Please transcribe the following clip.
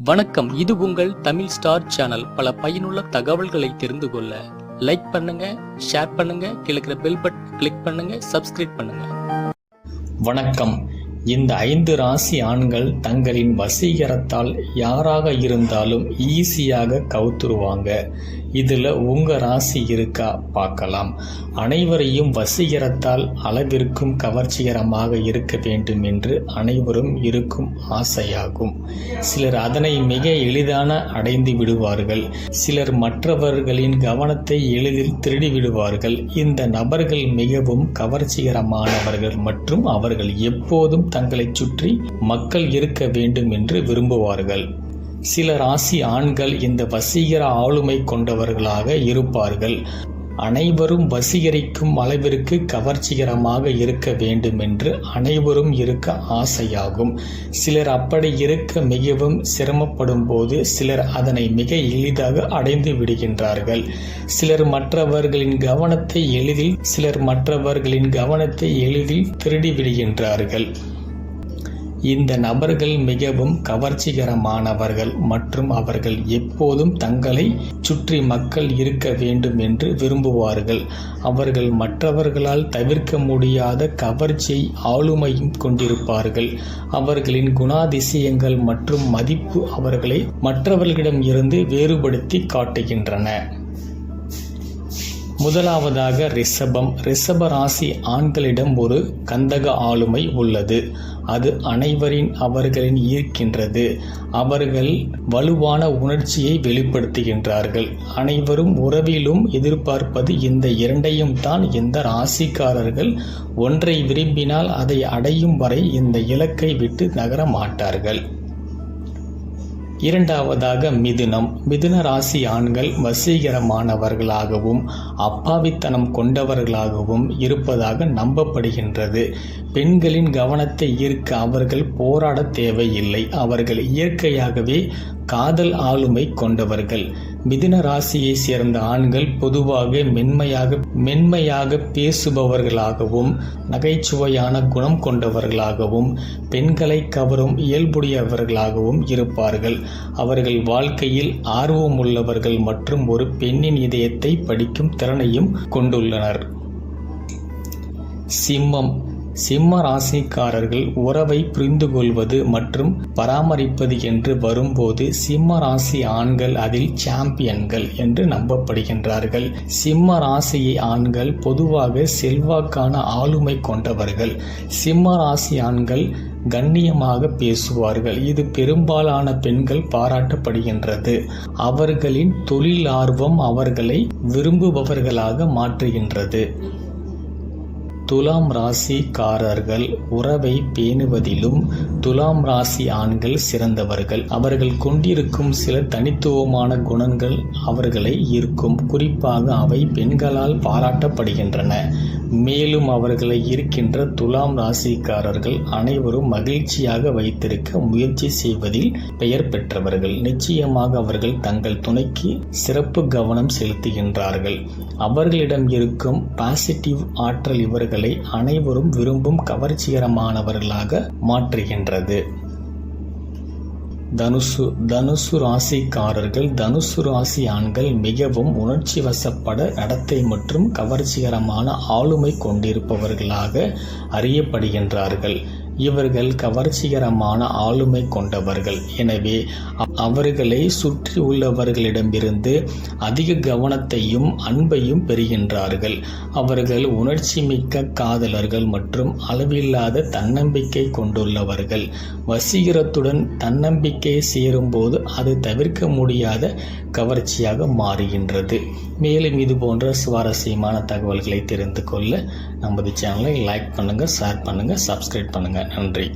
வணக்கம். இது உங்கள் தமிழ் ஸ்டார் சேனல். பல பயனுள்ள தகவல்களை தெரிந்து கொள்ள லைக் பண்ணுங்க ஷேர் பண்ணுங்க கிழக்கிற பெல் பட்டன் கிளிக் பண்ணுங்க சப்ஸ்கிரைப் பண்ணுங்க. வணக்கம். இந்த ஐந்து ராசி ஆண்கள் தங்களின் வசீகரத்தால் யாராக இருந்தாலும் ஈஸியாக கவுத்துருவாங்க. இதில் உங்கள் ராசி இருக்கா பார்க்கலாம். அனைவரையும் வசீகரத்தால் அளவிற்கும் கவர்ச்சிகரமாக இருக்க வேண்டும் என்று அனைவரும் இருக்கும் ஆசையாகும். சிலர் அதனை மிக எளிதான அடைந்து விடுவார்கள். சிலர் மற்றவர்களின் கவனத்தை எளிதில் திருடி விடுவார்கள். இந்த நபர்கள் மிகவும் கவர்ச்சிகரமானவர்கள் மற்றும் அவர்கள் எப்போதும் தங்களைச் சுற்றி மக்கள் இருக்க வேண்டும் என்று விரும்புவார்கள். சில ராசி ஆண்கள் இந்த வசீகர ஆளுமை கொண்டவர்களாக இருப்பார்கள். அனைவரும் வசீகரிக்கும் அளவிற்கு கவர்ச்சிகரமாக இருக்க வேண்டும் என்று அனைவரும் இருக்க ஆசையாகும். சிலர் அப்படி இருக்க மிகவும் சிரமப்படும் போது சிலர் அதனை மிக எளிதாக அடைந்து விடுகின்றார்கள். சிலர் மற்றவர்களின் கவனத்தை எளிதில் சிலர் மற்றவர்களின் கவனத்தை எளிதில் திருடி விடுகின்றார்கள். இந்த நபர்கள் மிகவும் கவர்ச்சிகரமானவர்கள் மற்றும் அவர்கள் எப்போதும் தங்களை சுற்றி மக்கள் இருக்க வேண்டும் என்று விரும்புவார்கள். அவர்கள் மற்றவர்களால் தவிர்க்க முடியாத கவர்ச்சியை ஆளுமையும் கொண்டிருப்பார்கள். அவர்களின் குணாதிசயங்கள் மற்றும் மதிப்பு அவர்களை மற்றவர்களிடம் இருந்து வேறுபடுத்தி காட்டுகின்றன. முதலாவதாக ரிஷபம். ரிஷப ராசி ஆண்களிடம் ஒரு கந்தக ஆளுமை உள்ளது. அது அனைவரின் அவர்களின் ஈர்க்கின்றது. அவர்கள் வலுவான உணர்ச்சியை வெளிப்படுத்துகின்றார்கள். அனைவரும் உறவிலும் எதிர்பார்ப்பது இந்த இரண்டையும் தான் இந்த ராசிக்காரர்கள் ஒன்றை விரும்பினால் அதை அடையும் வரை இந்த இலக்கை விட்டு நகர மாட்டார்கள். இரண்டாவதாக மிதுனம். மிதுன ராசி ஆண்கள் வசீகரமானவர்களாகவும் அப்பாவித்தனம் கொண்டவர்களாகவும் இருப்பதாக நம்பப்படுகின்றது. பெண்களின் கவனத்தை ஈர்க்க அவர்கள் போராட தேவையில்லை. அவர்கள் இயற்கையாகவே காதல் ஆளுமை கொண்டவர்கள். மிதின ராசியை சேர்ந்த ஆண்கள் பொதுவாக மென்மையாக மென்மையாக பேசுபவர்களாகவும் நகைச்சுவையான குணம் கொண்டவர்களாகவும் பெண்களை கவரும் இயல்புடையவர்களாகவும் இருப்பார்கள். அவர்கள் வாழ்க்கையில் ஆர்வமுள்ளவர்கள் மற்றும் ஒரு பெண்ணின் இதயத்தை படிக்கும் திறனையும் கொண்டுள்ளனர். சிம்மம். சிம்ம ராசிக்காரர்கள் உறவை புரிந்து கொள்வது மற்றும் பராமரிப்பது என்று வரும்போது சிம்ம ராசி ஆண்கள் அதில் சாம்பியன்கள் என்று நம்பப்படுகின்றார்கள். சிம்ம ராசியை ஆண்கள் பொதுவாக செல்வாக்கான ஆளுமை கொண்டவர்கள். சிம்ம ராசி ஆண்கள் கண்ணியமாக பேசுவார்கள். இது பெரும்பாலான பெண்கள் பாராட்டப்படுகின்றது. அவர்களின் தொழில் ஆர்வம் அவர்களை விரும்புபவர்களாக மாற்றுகின்றது. துலாம் ராசிக்காரர்கள் உறவை பேணுவதிலும் துலாம் ராசி ஆண்கள் சிறந்தவர்கள். அவர்கள் கொண்டிருக்கும் சில தனித்துவமான குணங்கள் அவர்களை ஈர்க்கும். குறிப்பாக அவை பெண்களால் பாராட்டப்படுகின்றன. மேலும் அவர்களை இருக்கின்ற துலாம் ராசிக்காரர்கள் அனைவரும் மகிழ்ச்சியாக வைத்திருக்க முயற்சி செய்வதில் பெயர் பெற்றவர்கள். நிச்சயமாக அவர்கள் தங்கள் துணைக்கு சிறப்பு கவனம் செலுத்துகின்றார்கள். அவர்களிடம் இருக்கும் பாசிட்டிவ் ஆற்றல் இவர்களை அனைவரும் விரும்பும் கவர்ச்சிகரமானவர்களாக வருகின்றது தனுசு தனுசு ராசிக்காரர்கள் தனுசு ராசி ஆண்கள் மிகவும் உணர்ச்சி வசப்பட நடத்தை மற்றும் கவர்ச்சிகரமான ஆளுமை கொண்டிருப்பவர்களாக அறியப்படுகின்றார்கள். இவர்கள் கவர்ச்சிகரமான ஆளுமை கொண்டவர்கள். எனவே அவர்களை சுற்றி உள்ளவர்களிடமிருந்து அதிக கவனத்தையும் அன்பையும் பெறுகின்றார்கள். அவர்கள் உணர்ச்சி மிக்க காதலர்கள் மற்றும் அளவில்லாத தன்னம்பிக்கை கொண்டுள்ளவர்கள். வசீகரத்துடன் தன்னம்பிக்கை சேரும்போது அது தவிர்க்க முடியாத கவர்ச்சியாக மாறுகின்றது. மேலும் இது போன்ற சுவாரஸ்யமான தகவல்களை தெரிந்து கொள்ள நமது சேனலை லைக் பண்ணுங்கள் ஷேர் பண்ணுங்கள் சப்ஸ்கிரைப் பண்ணுங்கள் நன்றி